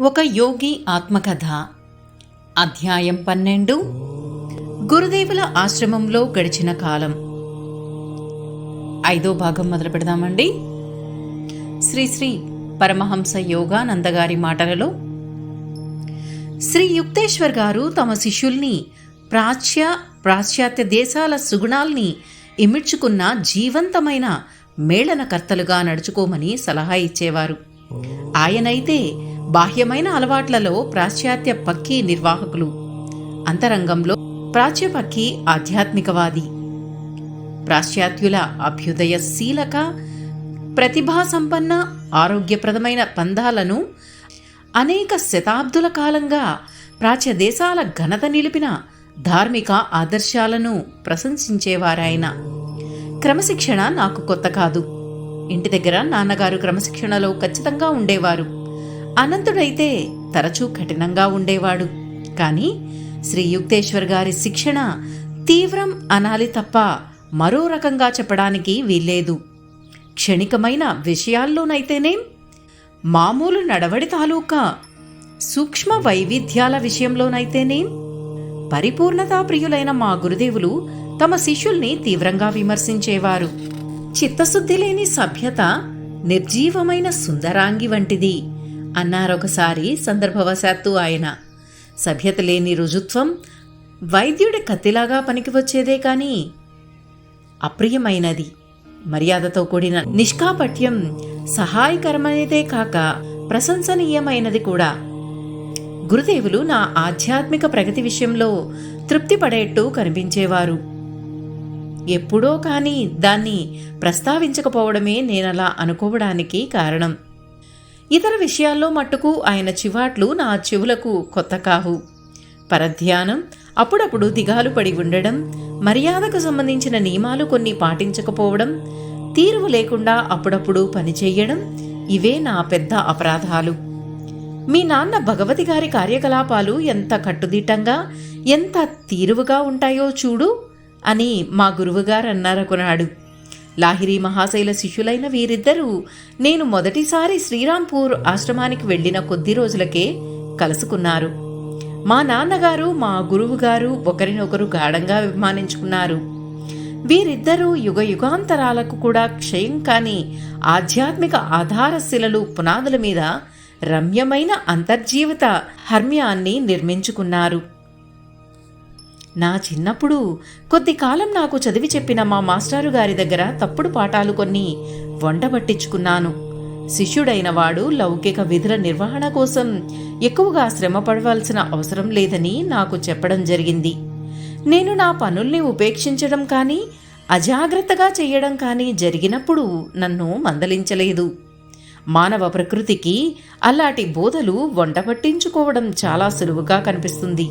ఒక యోగి ఆత్మకథ. అధ్యాయం పన్నెండు. గురుదేవుల ఆశ్రమంలో గడిచిన కాలం. ఐదో భాగం మొదలు పెడదామండి. శ్రీశ్రీ పరమహంస యోగానందగారి మాటలలో. శ్రీ యుక్తేశ్వర్ గారు తమ శిష్యుల్ని ప్రాచ్య పాశ్చాత్య దేశాల సుగుణాల్ని ఇమిడ్చుకున్న జీవంతమైన మేళనకర్తలుగా నడుచుకోమని సలహా ఇచ్చేవారు. ఆయనైతే బాహ్యమైన అలవాట్లలో పాశ్చాత్య పక్కీ నిర్వాహకులు. అంతరంగంలో ప్రాచ్యపక్కి ఆధ్యాత్మికవాది. పాశ్చాత్యుల అభ్యుదయశీలక ప్రతిభా సంపన్న ఆరోగ్యప్రదమైన పందాలను అనేక శతాబ్దుల కాలంగా ప్రాచ్య దేశాల ఘనత నిలిపిన ధార్మిక ఆదర్శాలను ప్రశంసించేవారాయన. క్రమశిక్షణ నాకు కొత్త కాదు. ఇంటి దగ్గర నాన్నగారు క్రమశిక్షణలో ఖచ్చితంగా ఉండేవారు. అనంతుడైతే తరచూ కఠినంగా ఉండేవాడు. కానీ శ్రీయుక్తేశ్వర్ గారి శిక్షణ తీవ్రం అనాలి తప్ప మరో రకంగా చెప్పడానికి వీల్లేదు. క్షణికమైన విషయాల్లోనైతేనేం మామూలు నడవడి తాలూకా సూక్ష్మ వైవిధ్యాల విషయంలోనైతేనేం పరిపూర్ణతా ప్రియులైన మా గురుదేవులు తమ శిష్యుల్ని తీవ్రంగా విమర్శించేవారు. చిత్తశుద్ధి లేని సభ్యత నిర్జీవమైన సుందరాంగి వంటిది. అన్నారొకసారి సందర్భవశాత్తు ఆయన. సభ్యత లేని రుజుత్వం వైద్యుడి కత్తిలాగా పనికి వచ్చేదే కానీ అప్రియమైనది. మర్యాదతో కూడిన నిష్కాపట్యం సహాయకరమైనదే కాక ప్రశంసనీయమైనది కూడా. గురుదేవులు నా ఆధ్యాత్మిక ప్రగతి విషయంలో తృప్తి పడేట్టు కనిపించేవారు. ఎప్పుడో కానీ దాన్ని ప్రస్తావించకపోవడమే నేనలా అనుకోవడానికి కారణం. ఇతర విషయాల్లో మట్టుకు ఆయన చివాట్లు నా చెవులకు కొత్త కావు. పరధ్యానం అప్పుడప్పుడు దిగాలు పడి ఉండడం మర్యాదకు సంబంధించిన నియమాలు కొన్ని పాటించకపోవడం తీరువు లేకుండా అప్పుడప్పుడు పనిచేయడం ఇవే నా పెద్ద అపరాధాలు. మీ నాన్న భగవతి గారి కార్యకలాపాలు ఎంత కట్టుదిట్టంగా ఎంత తీరువుగా ఉంటాయో చూడు అని మా గురువుగారు అన్నారకున్నాడు లాహిరి మహాశైల శిష్యులైన వీరిద్దరూ నేను మొదటిసారి శ్రీరాంపూర్ ఆశ్రమానికి వెళ్ళిన కొద్ది రోజులకే కలుసుకున్నారు. మా నాన్నగారు మా గురువుగారు ఒకరినొకరు గాఢంగా అభిమానించుకున్నారు. వీరిద్దరూ యుగ యుగాంతరాలకు కూడా క్షయం కాని ఆధ్యాత్మిక ఆధారశిలలు పునాదుల మీద రమ్యమైన అంతర్జీవిత హర్మ్యాన్ని నిర్మించుకున్నారు. నా చిన్నప్పుడు కొద్ది కాలం నాకు చదివి చెప్పిన మా మాస్టారు గారి దగ్గర తప్పుడు పాఠాలు కొన్ని వంట పట్టించుకున్నాను శిష్యుడైన వాడు లౌకిక విధుల నిర్వహణ కోసం ఎక్కువగా శ్రమ పడవలసిన అవసరం లేదని నాకు చెప్పడం జరిగింది. నేను నా పనుల్ని ఉపేక్షించడం కానీ అజాగ్రత్తగా చేయడం కానీ జరిగినప్పుడు నన్ను మందలించలేదు. మానవ ప్రకృతికి అలాంటి బోధలు వంట పట్టించుకోవడం చాలా సులువుగా కనిపిస్తుంది.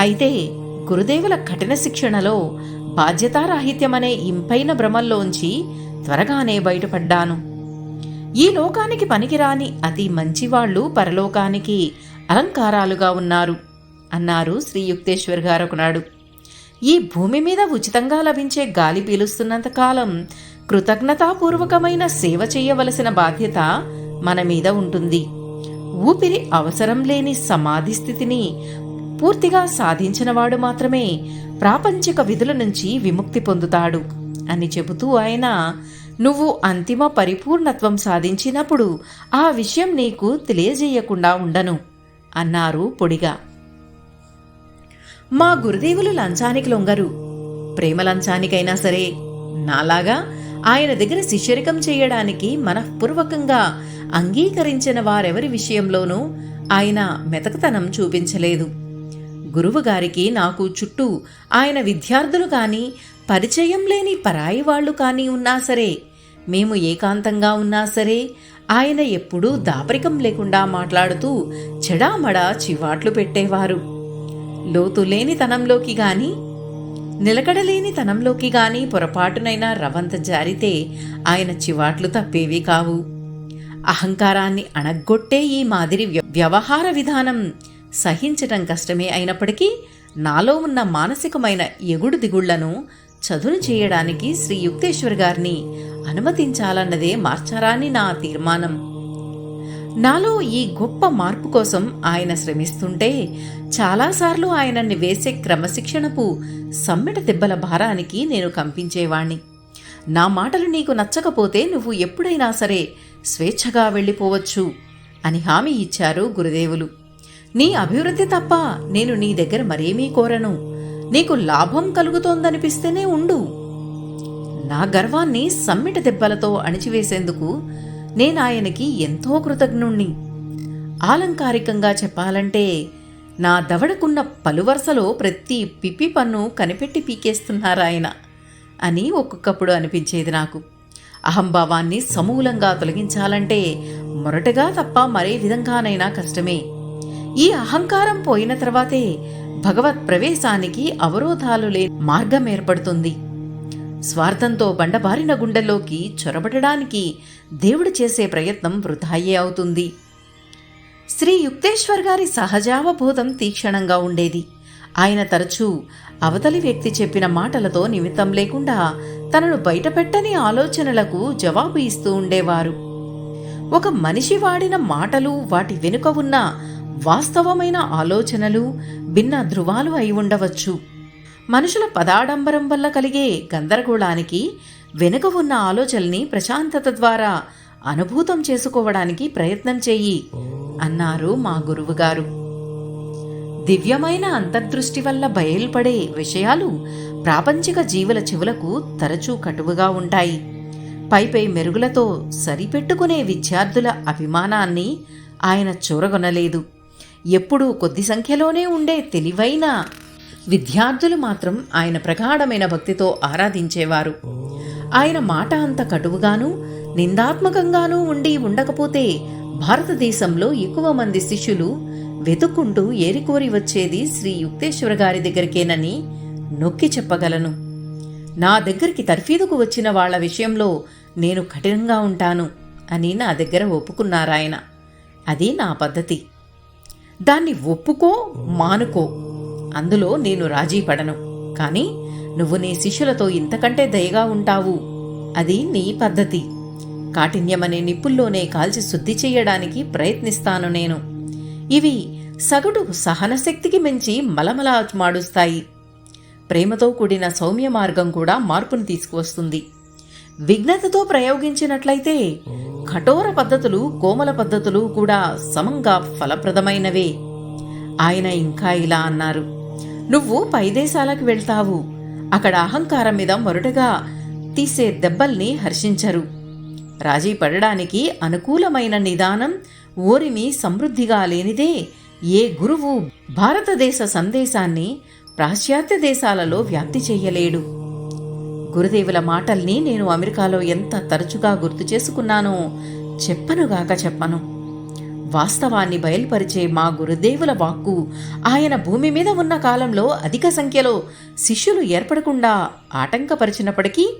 అయితే గురుదేవుల కఠిన శిక్షణలో బాధ్యతారాహిత్యమనే ఇంపైన భ్రమల్లోంచి త్వరగానే బయటపడ్డాను. ఈ లోకానికి పనికిరాని అతి మంచివాళ్ళు పరలోకానికి అలంకారాలుగా ఉన్నారు అన్నారు శ్రీ యుక్తేశ్వర్ గారు ఒకనాడు. ఈ భూమి మీద ఉచితంగా లభించే గాలి పీలుస్తున్నంత కాలం కృతజ్ఞతాపూర్వకమైన సేవ చేయవలసిన బాధ్యత మన మీద ఉంటుంది. ఊపిరి అవసరం లేని సమాధి స్థితిని పూర్తిగా సాధించినవాడు మాత్రమే ప్రాపంచిక విధుల నుంచి విముక్తి పొందుతాడు అని చెబుతూ ఆయన నువ్వు అంతిమ పరిపూర్ణత్వం సాధించినప్పుడు ఆ విషయం నీకు తెలియజేయకుండా ఉండను అన్నారు పొడిగా. మా గురుదేవులు లంచానికి లొంగరు. ప్రేమ లంచానికైనా సరే నాలాగా ఆయన దగ్గర శిష్యరికం చేయడానికి మనఃపూర్వకంగా అంగీకరించిన వారెవరి విషయంలోనూ ఆయన మెతకతనం చూపించలేదు. గురువుగారికి నాకు చుట్టూ ఆయన విద్యార్థులు కానీ పరిచయం లేని పరాయి వాళ్ళు కానీ ఉన్నా సరే మేము ఏకాంతంగా ఉన్నా సరే ఆయన ఎప్పుడూ దాపరికం లేకుండా మాట్లాడుతూ చెడామడా చివాట్లు పెట్టేవారు. లోతు లేని తనంలోకి గాని నిలకడలేని తనంలోకి గాని పొరపాటునైనా రవంత జారితే ఆయన చివాట్లు తప్పేవి కావు. అహంకారాన్ని అణగ్గొట్టే ఈ మాదిరి వ్యవహార విధానం సహించటం కష్టమే అయినప్పటికీ నాలో ఉన్న మానసికమైన ఎగుడు దిగుళ్ళను చదును చేయడానికి శ్రీ యుక్తేశ్వర్ గారిని అనుమతించాలన్నదే మార్చారాని నా తీర్మానం. నాలో ఈ గొప్ప మార్పు కోసం ఆయన శ్రమిస్తుంటే చాలాసార్లు ఆయనన్ని వేసే క్రమశిక్షణపు సమ్మెట దెబ్బల భారానికి నేను కంపించేవాణ్ణి. నా మాటలు నీకు నచ్చకపోతే నువ్వు ఎప్పుడైనా సరే స్వేచ్ఛగా వెళ్ళిపోవచ్చు అని హామీ ఇచ్చారు గురుదేవులు. నీ అభివృద్ధి తప్ప నేను నీ దగ్గర మరేమీ కోరను. నీకు లాభం కలుగుతోందనిపిస్తేనే ఉండు. నా గర్వాన్ని సమ్మిట దెబ్బలతో అణిచివేసేందుకు నేను ఆయనకి ఎంతో కృతజ్ఞుణ్ణి. ఆలంకారికంగా చెప్పాలంటే నా దవడకున్న పలువరసలో ప్రతి పిప్పి పన్ను కనిపెట్టి పీకేస్తున్నారాయన అని ఒక్కొక్కప్పుడు అనిపించేది నాకు. అహంభావాన్ని సమూలంగా తొలగించాలంటే మొరటగా తప్ప మరే విధంగానైనా కష్టమే. ఈ అహంకారం పోయిన తర్వాతే భగవత్ ప్రవేశానికి అవరోధాలు లేని మార్గం ఏర్పడుతుంది. స్వార్థంతో బండబారిన గుండెల్లోకి చొరబడడానికి దేవుడు చేసే ప్రయత్నం వృధాయే అవుతుంది. శ్రీ యుక్తేశ్వర్ గారి సహజావబోధం తీక్షణంగా ఉండేది. ఆయన తరచూ అవతలి వ్యక్తి చెప్పిన మాటలతో నిమిత్తం లేకుండా తనను బయటపెట్టని ఆలోచనలకు జవాబు ఇస్తూ ఉండేవారు. ఒక మనిషి వాడిన మాటలు వాటి వెనుక ఉన్న వాస్తవమైన ఆలోచనలు భిన్న ధృవాలు అయి ఉండవచ్చు. మనుషుల పదాడంబరం వల్ల కలిగే గందరగోళానికి వెనుక ఉన్న ఆలోచనల్ని ప్రశాంతత ద్వారా అనుభూతం చేసుకోవడానికి ప్రయత్నం చెయ్యి అన్నారు మా గురువుగారు. దివ్యమైన అంతర్దృష్టి వల్ల బయలుపడే విషయాలు ప్రాపంచిక జీవుల చెవులకు తరచూ కటువుగా ఉంటాయి. పైపై మెరుగులతో సరిపెట్టుకునే విద్యార్థుల అభిమానాన్ని ఆయన చూరగొనలేదు. ఎప్పుడూ కొద్ది సంఖ్యలోనే ఉండే తెలివైన విద్యార్థులు మాత్రం ఆయన ప్రగాఢమైన భక్తితో ఆరాధించేవారు. ఆయన మాట అంత కటువుగాను నిందాత్మకంగానూ ఉండి ఉండకపోతే భారతదేశంలో ఎక్కువ మంది శిష్యులు వెతుక్కుంటూ ఏరికోరి వచ్చేది శ్రీ యుక్తేశ్వర గారి దగ్గరికేనని నొక్కి చెప్పగలను. నా దగ్గరికి తర్ఫీదుకు వచ్చిన వాళ్ళ విషయంలో నేను కఠినంగా ఉంటాను అని నా దగ్గర ఒప్పుకున్నారాయన. అది నా పద్ధతి. దాన్ని ఒప్పుకో మానుకో. అందులో నేను రాజీ పడను. కానీ నువ్వు నీ శిష్యులతో ఇంతకంటే దయగా ఉంటావు. అది నీ పద్ధతి. కాఠిన్యమనే నిప్పుల్లోనే కాల్చి శుద్ధి చేయడానికి ప్రయత్నిస్తాను నేను. ఇవి సగటు సహనశక్తికి మించి మలమలా మాడుస్తాయి ప్రేమతో కూడిన సౌమ్య మార్గం కూడా మార్పును తీసుకువస్తుంది. విఘ్నతతో ప్రయోగించినట్లయితే కఠోర పద్ధతులు కోమల పద్ధతులు కూడా సమంగా ఫలప్రదమైనవే. ఆయన ఇంకా ఇలా అన్నారు నువ్వు పైదేశాలకు వెళ్తావు. అక్కడ అహంకారం మీద మొరటగా తీసే దెబ్బల్ని హర్షించరు. రాజీ పడడానికి అనుకూలమైన నిదానం ఓరిమి సమృద్ధిగా లేనిదే ఏ గురువు భారతదేశ సందేశాన్ని పాశ్చాత్య దేశాలలో వ్యాప్తి చెయ్యలేడు గురుదేవుల మాటల్ని నేను అమెరికాలో ఎంత తరచుగా గుర్తు చేసుకున్నానో చెప్పనుగాక చెప్పను. వాస్తవాన్ని బయలుపరిచే మా గురుదేవుల వాక్కు ఆయన భూమి మీద ఉన్న కాలంలో అధిక సంఖ్యలో శిష్యులు ఏర్పడకుండా ఆటంకపరిచినప్పటికీ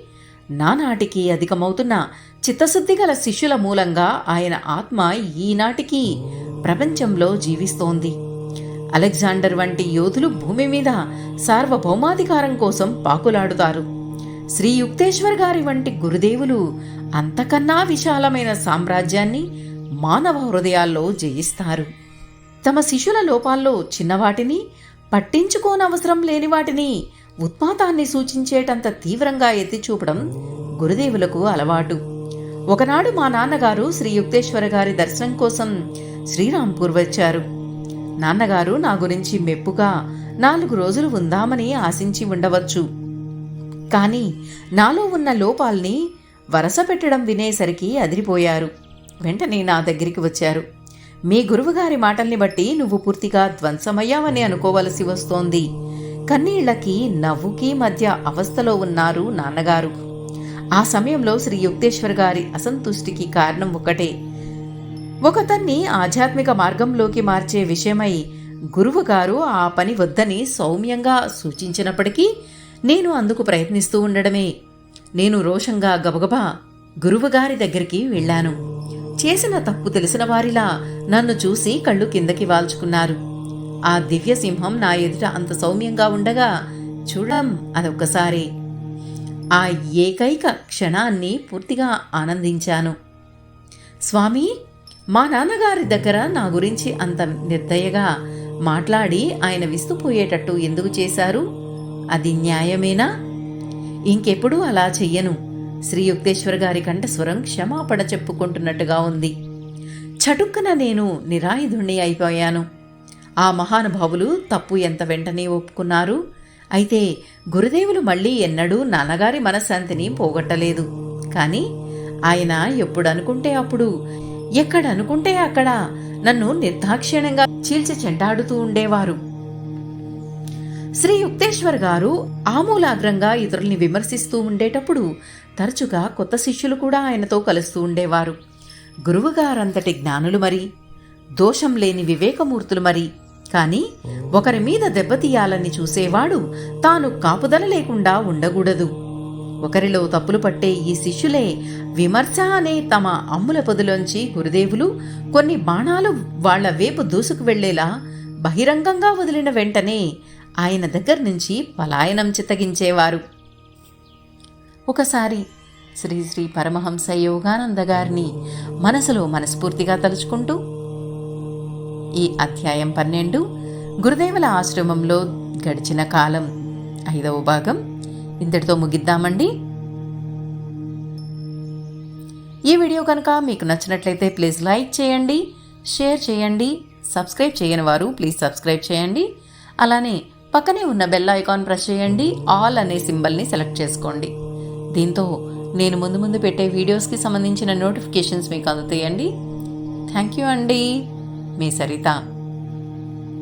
నానాటికి అధికమవుతున్న చిత్తశుద్ధి గల శిష్యుల మూలంగా ఆయన ఆత్మ ఈనాటికి ప్రపంచంలో జీవిస్తోంది. అలెగ్జాండర్ వంటి యోధులు భూమి మీద సార్వభౌమాధికారం కోసం పాకులాడుతారు. శ్రీ యుక్తేశ్వర్ గారి వంటి గురుదేవులు అంతకన్నా విశాలమైన సామ్రాజ్యాన్ని మానవ హృదయాల్లో జయిస్తారు. తమ శిష్యుల లోపాల్లో చిన్నవాటిని పట్టించుకోనవసరం లేని వాటిని ఉత్పాతాన్ని సూచించేటంత తీవ్రంగా ఎత్తిచూపడం గురుదేవులకు అలవాటు. ఒకనాడు మా నాన్నగారు శ్రీ యుక్తేశ్వర గారి దర్శనం కోసం శ్రీరాంపూర్ వచ్చారు నాన్నగారు నా గురించి మెప్పుగా నాలుగు రోజులు ఉందామని ఆశించి ఉండవచ్చు. కానీ నాలో ఉన్న లోపాల్ని వరస పెట్టడం వినేసరికి అదిరిపోయారు. వెంటనే నా దగ్గరికి వచ్చారు. మీ గురువుగారి మాటల్ని బట్టి నువ్వు పూర్తిగా ధ్వంసమయ్యావని అనుకోవలసి వస్తోంది. కన్నీళ్ళకి నవ్వుకి మధ్య అవస్థలో ఉన్నారు నాన్నగారు. ఆ సమయంలో శ్రీ యుక్తేశ్వర్ గారి అసంతుష్టికి కారణం ఒకటే ఒకతన్ని ఆధ్యాత్మిక మార్గంలోకి మార్చే విషయమై గురువుగారు ఆ పని వద్దని సౌమ్యంగా సూచించినప్పటికీ నేను అందుకు ప్రయత్నిస్తూ ఉండడమే. నేను రోషంగా గబగబా గురువుగారి దగ్గరికి వెళ్ళాను. చేసిన తప్పు తెలిసిన వారిలా నన్ను చూసి కళ్ళు కిందకి వాల్చుకున్నారు. ఆ దివ్యసింహం నా ఎదుట అంత సౌమ్యంగా ఉండగా చూడడం అదొక్కసారి. ఆ ఏకైక క్షణాన్ని పూర్తిగా ఆనందించాను. స్వామి మా నాన్నగారి దగ్గర నా గురించి అంత నిర్దయగా మాట్లాడి ఆయన విస్తుపోయేటట్టు ఎందుకు చేశారు? అది న్యాయమేనా? ఇంకెప్పుడూ అలా చెయ్యను. శ్రీయుక్తేశ్వర్ గారి గారి కంఠస్వరం క్షమాపణ చెప్పుకుంటున్నట్టుగా ఉంది. చటుక్కున నేను నిరాయుధుణ్ణి అయిపోయాను. ఆ మహానుభావులు తప్పు ఎంత వెంటనే ఒప్పుకున్నారు? అయితే గురుదేవులు మళ్ళీ ఎన్నడూ నాన్నగారి మనశ్శాంతిని పోగొట్టలేదు. కానీ ఆయన ఎప్పుడనుకుంటే అప్పుడు ఎక్కడనుకుంటే అక్కడ నన్ను నిర్దాక్షిణ్యంగా చీల్చి చెంటాడుతూ ఉండేవారు. శ్రీ యుక్తేశ్వర్ గారు ఆమూలాగ్రంగా ఇతరుల్ని విమర్శిస్తూ ఉండేటప్పుడు తరచుగా కొత్త శిష్యులు కూడా ఆయనతో కలుస్తూ ఉండేవారు. గురువుగారంతటి జ్ఞానులు మరి దోషం లేని వివేకమూర్తులు మరి. కానీ ఒకరి మీద దెబ్బతీయాలని చూసేవాడు తాను కాపుదల లేకుండా ఉండకూడదు. ఒకరిలో తప్పులు పట్టే ఈ శిష్యులే విమర్శ అనే తమ అమ్ముల పొదిలోంచి గురుదేవులు కొన్ని బాణాలు వాళ్ళ వేపు దూసుకు వెళ్ళేలా బహిరంగంగా వదిలిన వెంటనే ఆయన దగ్గర నుంచి పలాయనం చిత్తగించేవారు. ఒకసారి శ్రీ శ్రీ పరమహంస యోగానంద గారిని మనసులో మనస్ఫూర్తిగా తలుచుకుంటూ ఈ అధ్యాయం పన్నెండు గురుదేవుల ఆశ్రమంలో గడిచిన కాలం ఐదవ భాగం. ఇంతటితో ముగిద్దామండి. ఈ వీడియో కనుక మీకు నచ్చినట్లయితే ప్లీజ్ లైక్ చేయండి షేర్ చేయండి సబ్స్క్రైబ్ చేయని వారు ప్లీజ్ సబ్స్క్రైబ్ చేయండి. అలానే పక్కనే ఉన్న బెల్ ఐకాన్ ప్రెస్ చేయండి ఆల్ అనే సింబల్ని సెలెక్ట్ చేసుకోండి. దీంతో నేను ముందు ముందు పెట్టే వీడియోస్కి సంబంధించిన నోటిఫికేషన్స్ మీకు అందుతాయండి. థ్యాంక్ యూ అండి. మీ సరిత.